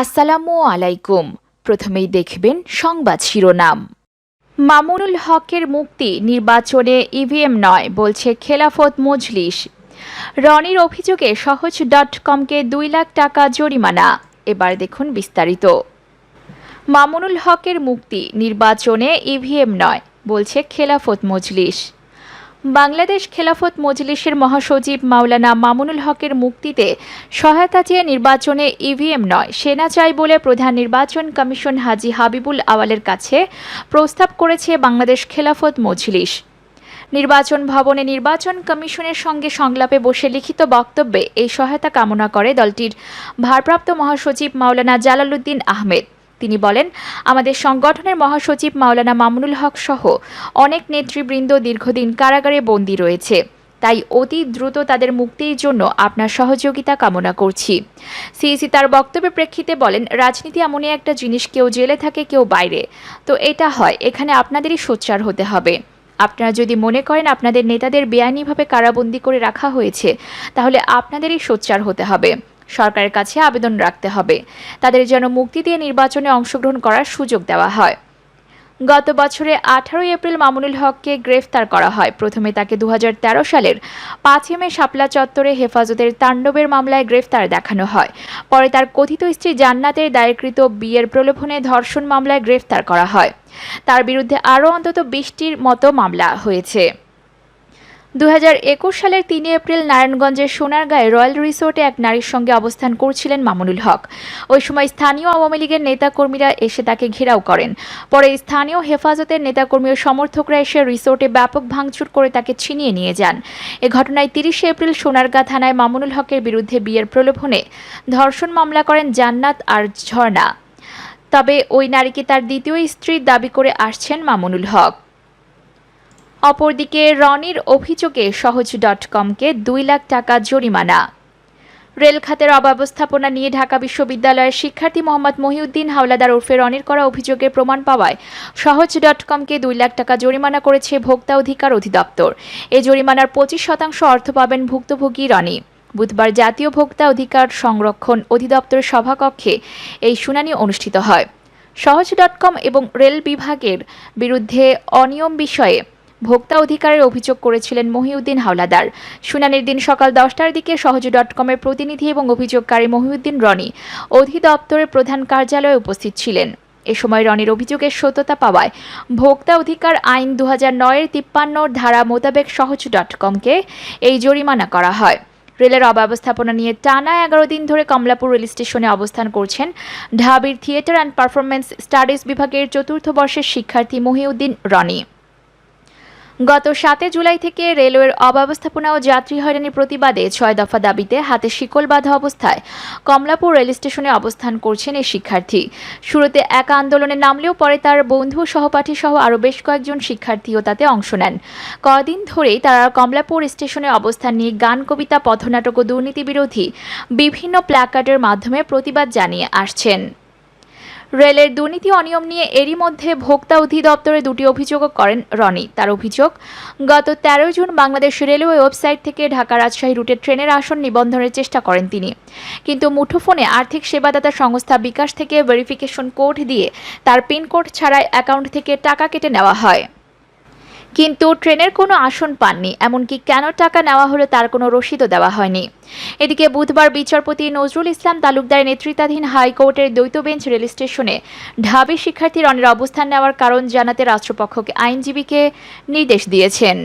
আসসালামু আলাইকুম। প্রথমেই দেখবেন সংবাদ শিরোনাম। মামুনুল হকের মুক্তি নির্বাচনে ইভিএম নয়, বলছে খেলাফত মজলিস। রনির অভিযোগে সহজ ডট কমকে দুই লাখ টাকা জরিমানা। এবার দেখুন বিস্তারিত। মামুনুল হকের মুক্তি নির্বাচনে ইভিএম নয়, বলছে খেলাফত মজলিস। বাংলাদেশ খেলাফত মজলিসের মহাসচিব মাওলানা মামুনুল হকের মুক্তিতে সহায়তা চেয়ে নির্বাচনে ইভিএম নয়, সেনা চাই বলে প্রধান নির্বাচন কমিশন হাজি হাবিবুল আওয়ালের কাছে প্রস্তাব করেছে বাংলাদেশ খেলাফত মজলিস। নির্বাচন ভবনে নির্বাচন কমিশনের সঙ্গে সংলাপে বসে লিখিত বক্তব্যে এই সহায়তা কামনা করে দলটির ভারপ্রাপ্ত মহাসচিব মাওলানা জালালউদ্দিন আহমেদ। তিনি বলেন, আমাদের সংগঠনের মহাসচিব মাওলানা মামুনুল হক সহ অনেক নেতৃবৃন্দ দীর্ঘদিন কারাগারে বন্দী রয়েছে। তাই অতি দ্রুত তাদের মুক্তির জন্য আপনার সহযোগিতা কামনা করছি। সিইসি তার বক্তব্যের প্রেক্ষিতে বলেন, রাজনীতি এমনই একটা জিনিস, কেউ জেলে থাকে, কেউ বাইরে। তো এটা হয়, এখানে আপনাদেরই সোচ্চার হতে হবে। আপনারা যদি মনে করেন আপনাদের নেতাদের বেআইনিভাবে কারাবন্দী করে রাখা হয়েছে, তাহলে আপনাদেরই সোচ্চার হতে হবে। সরকারের কাছে আবেদন রাখতে হবে। তাদের যেন মুক্তি দিয়ে নির্বাচনে অংশগ্রহণ করার সুযোগ দেওয়া হয়। গত বছরে আঠারোই এপ্রিল মামুনুল হককে গ্রেফতার করা হয়। প্রথমে তাকে দু হাজার তেরো সালের পাঁচই মে শাপলা চত্বরে হেফাজতের তাণ্ডবের মামলায় গ্রেফতার দেখানো হয়। পরে তার কথিত স্ত্রী জান্নাতের দায়েরকৃত বিয়ের প্রলোভনে ধর্ষণ মামলায় গ্রেফতার করা হয়। তার বিরুদ্ধে আরও অন্তত বিশটির মতো মামলা হয়েছে। দু হাজার একুশ সালের তিন এপ্রিল নারায়ণগঞ্জের সোনারগাঁয়ে রয়্যাল রিসোর্টে এক নারীর সঙ্গে অবস্থান করছিলেন মামুনুল হক। ওই সময় স্থানীয় আওয়ামী লীগের নেতাকর্মীরা এসে তাকে ঘেরাও করেন। পরে স্থানীয় হেফাজতের নেতাকর্মী ও সমর্থকরা এসে রিসোর্টে ব্যাপক ভাঙচুর করে তাকে ছিনিয়ে নিয়ে যান। এ ঘটনায় তিরিশে এপ্রিল সোনারগাঁ থানায় মামুনুল হকের বিরুদ্ধে বিয়ের প্রলোভনে ধর্ষণ মামলা করেন জান্নাত আর ঝর্ণা। তবে ওই নারীকে তার দ্বিতীয় স্ত্রীর দাবি করে আসছেন মামুনুল হক। অপরদিকে রনির অভিযোগে সহজ ডট কমকে দুই লাখ টাকা জরিমানা। রেল খাতের অব্যবস্থাপনা নিয়ে ঢাকা বিশ্ববিদ্যালয়ের শিক্ষার্থী মোহাম্মদ মহিউদ্দিন হাওলাদার ওরফে রনির করা অভিযোগের প্রমাণ পাওয়ায় সহজ ডট কমকে দুই লাখ টাকা জরিমানা করেছে ভোক্তা অধিকার অধিদপ্তর। এই জরিমানার পঁচিশ শতাংশ অর্থ পাবেন ভুক্তভোগী রনি। বুধবার জাতীয় ভোক্তা অধিকার সংরক্ষণ অধিদপ্তরের সভাকক্ষে এই শুনানি অনুষ্ঠিত হয়। সহজ ডট কম এবং রেল বিভাগের বিরুদ্ধে অনিয়ম বিষয়ে ভোক্তা অধিকারের অভিযোগ করেছিলেন মহিউদ্দিন হাওলাদার। শুনানির দিন সকাল দশটার দিকে সহজ ডট কমের প্রতিনিধি এবং অভিযোগকারী মহিউদ্দিন রনি অধিদপ্তরের প্রধান কার্যালয়ে উপস্থিত ছিলেন। এ সময় রনির অভিযোগের সত্যতা পাওয়ায় ভোক্তা অধিকার আইন দু হাজার নয়ের তিপ্পান্ন ধারা মোতাবেক সহজ ডট কমকে এই জরিমানা করা হয়। রেলের অব্যবস্থাপনা নিয়ে টানা এগারো দিন ধরে কমলাপুর রেল স্টেশনে অবস্থান করছেন ঢাবির থিয়েটার অ্যান্ড পারফরমেন্স স্টাডিজ বিভাগের চতুর্থ বর্ষের শিক্ষার্থী মহিউদ্দিন রনি। গত সাতে জুলাই থেকে রেলওয়ের অব্যবস্থাপনা ও যাত্রী হয়রানির প্রতিবাদে ছয় দফা দাবিতে হাতে শিকল বাঁধা অবস্থায় কমলাপুর রেল স্টেশনে অবস্থান করছেন এই শিক্ষার্থী। শুরুতে এক আন্দোলনে নামলেও পরে তার বন্ধু সহপাঠী সহ আরও বেশ কয়েকজন শিক্ষার্থীও তাতে অংশ নেন। কদিন ধরেই তারা কমলাপুর স্টেশনে অবস্থান নিয়ে গান, কবিতা, পথনাটক ও দুর্নীতি বিরোধী বিভিন্ন প্ল্যাকার্ডের মাধ্যমে প্রতিবাদ জানিয়ে আসছেন। রেলের দুর্নীতি অনিয়ম নিয়ে এরই মধ্যে ভোক্তা অধিদপ্তরে দুটি অভিযোগও করেন রনি। তার অভিযোগ, গত তেরো জুন বাংলাদেশ রেলওয়ে ওয়েবসাইট থেকে ঢাকা রাজশাহী রুটে ট্রেনের আসন নিবন্ধনের চেষ্টা করেন তিনি। কিন্তু মুঠোফোনে আর্থিক সেবাদাতা সংস্থা বিকাশ থেকে ভেরিফিকেশন কোড দিয়ে তার পিনকোড ছাড়াই অ্যাকাউন্ট থেকে টাকা কেটে নেওয়া হয়। কিন্তু ট্রেনের কোনো আসন পাননি, এমনকি কেন টাকা নেওয়া হলো তার কোনো রসিদও দেওয়া হয়নি। এদিকে বুধবার বিচারপতি নজরুল ইসলাম তালুকদার নেতৃত্বাধীন হাইকোর্টের দ্বৈত বেঞ্চ রেল স্টেশনে ঢাবি শিক্ষার্থী রনের অবস্থান নেওয়ার কারণ জানাতে রাষ্ট্রপক্ষকে আইনজীবীকে নির্দেশ দিয়েছেন।